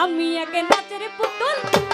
আমি একে নাচের পুতুল